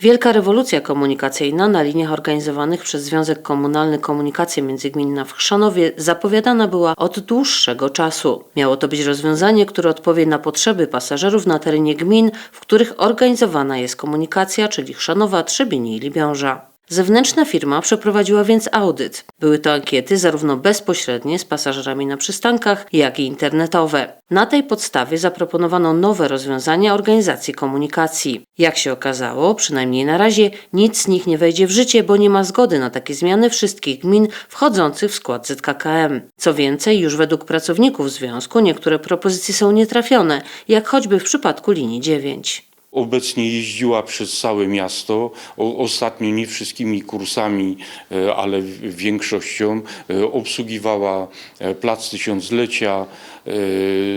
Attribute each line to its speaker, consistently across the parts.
Speaker 1: Wielka rewolucja komunikacyjna na liniach organizowanych przez Związek Komunalny Komunikacja Międzygminna w Chrzanowie zapowiadana była od dłuższego czasu. Miało to być rozwiązanie, które odpowie na potrzeby pasażerów na terenie gmin, w których organizowana jest komunikacja, czyli Chrzanowa, Trzebinie i Libiąża. Zewnętrzna firma przeprowadziła więc audyt. Były to ankiety zarówno bezpośrednie z pasażerami na przystankach, jak i internetowe. Na tej podstawie zaproponowano nowe rozwiązania organizacji komunikacji. Jak się okazało, przynajmniej na razie, nic z nich nie wejdzie w życie, bo nie ma zgody na takie zmiany wszystkich gmin wchodzących w skład ZKKM. Co więcej, już według pracowników związku niektóre propozycje są nietrafione, jak choćby w przypadku linii 9.
Speaker 2: Obecnie jeździła przez całe miasto, ostatnio nie wszystkimi kursami, e, ale większością. E, Obsługiwała e, Plac Tysiąclecia,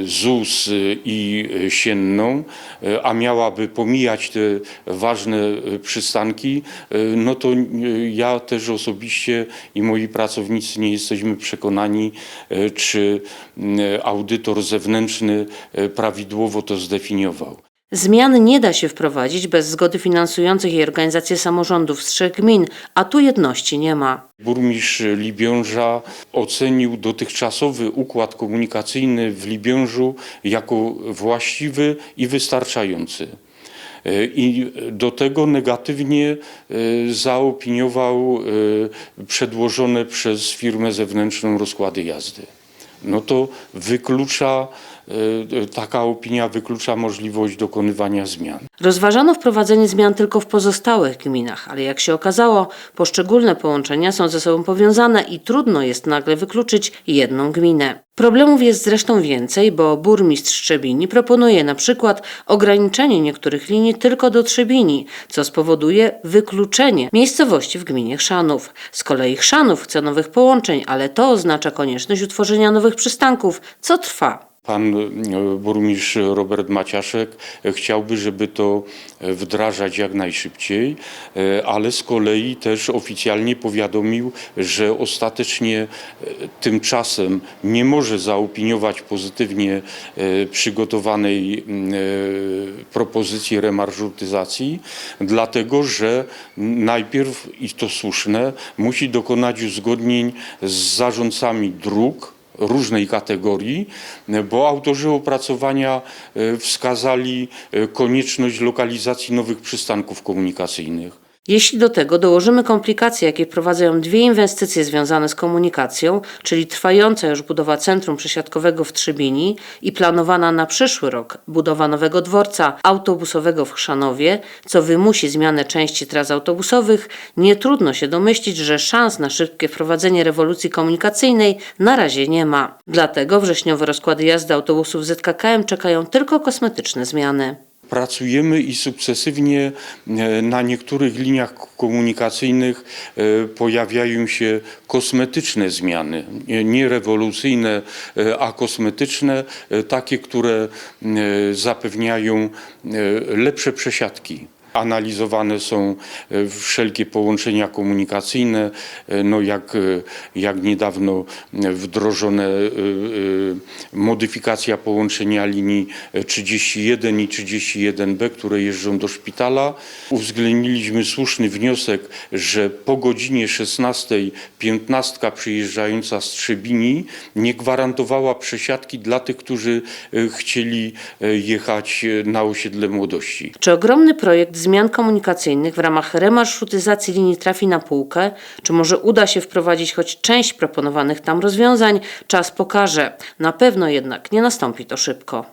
Speaker 2: ZUS i Sienną, a miałaby pomijać te ważne przystanki, no to ja też osobiście i moi pracownicy nie jesteśmy przekonani, czy audytor zewnętrzny prawidłowo to zdefiniował.
Speaker 1: Zmian nie da się wprowadzić bez zgody finansujących i organizacji samorządów z trzech gmin, a tu jedności nie ma.
Speaker 2: Burmistrz Libiąża ocenił dotychczasowy układ komunikacyjny w Libiążu jako właściwy i wystarczający. E, I do tego negatywnie e, zaopiniował e, przedłożone przez firmę zewnętrzną rozkłady jazdy. No to wyklucza, e, taka opinia wyklucza możliwość dokonywania zmian.
Speaker 1: Rozważano wprowadzenie zmian tylko w pozostałych gminach, ale jak się okazało, poszczególne połączenia są ze sobą powiązane i trudno jest nagle wykluczyć jedną gminę. Problemów jest zresztą więcej, bo burmistrz Trzebini proponuje na przykład ograniczenie niektórych linii tylko do Trzebini, co spowoduje wykluczenie miejscowości w gminie Chrzanów. Z kolei Chrzanów chce nowych połączeń, ale to oznacza konieczność utworzenia nowych przystanków, co trwa.
Speaker 2: Pan e, burmistrz Robert Maciaszek chciałby, żeby to e, wdrażać jak najszybciej, e, ale z kolei też oficjalnie powiadomił, że ostatecznie tymczasem nie może zaopiniować pozytywnie przygotowanej propozycji remarżutyzacji, dlatego że najpierw, i to słuszne, musi dokonać uzgodnień z zarządcami dróg, różnej kategorii, bo autorzy opracowania e, wskazali e, konieczność lokalizacji nowych przystanków komunikacyjnych.
Speaker 1: Jeśli do tego dołożymy komplikacje, jakie wprowadzają dwie inwestycje związane z komunikacją, czyli trwająca już budowa centrum przesiadkowego w Trzebini i planowana na przyszły rok budowa nowego dworca autobusowego w Chrzanowie, co wymusi zmianę części tras autobusowych, nie trudno się domyślić, że szans na szybkie wprowadzenie rewolucji komunikacyjnej na razie nie ma. Dlatego wrześniowe rozkłady jazdy autobusów ZKKM czekają tylko kosmetyczne zmiany.
Speaker 2: Pracujemy i sukcesywnie e, na niektórych liniach komunikacyjnych e, pojawiają się kosmetyczne zmiany, nie- rewolucyjne, e, a kosmetyczne, takie, które zapewniają lepsze przesiadki. Analizowane są e, wszelkie połączenia komunikacyjne, e, no jak, e, jak niedawno wdrożone modyfikacja połączenia linii e, 31 i 31B, które jeżdżą do szpitala. Uwzględniliśmy słuszny wniosek, że po godzinie 16 15 przyjeżdżająca z Trzebini nie gwarantowała przesiadki dla tych, którzy chcieli jechać na osiedle młodości.
Speaker 1: Czy ogromny projekt zmian komunikacyjnych w ramach remarszutyzacji linii trafi na półkę? Czy może uda się wprowadzić choć część proponowanych tam rozwiązań? Czas pokaże. Na pewno jednak nie nastąpi to szybko.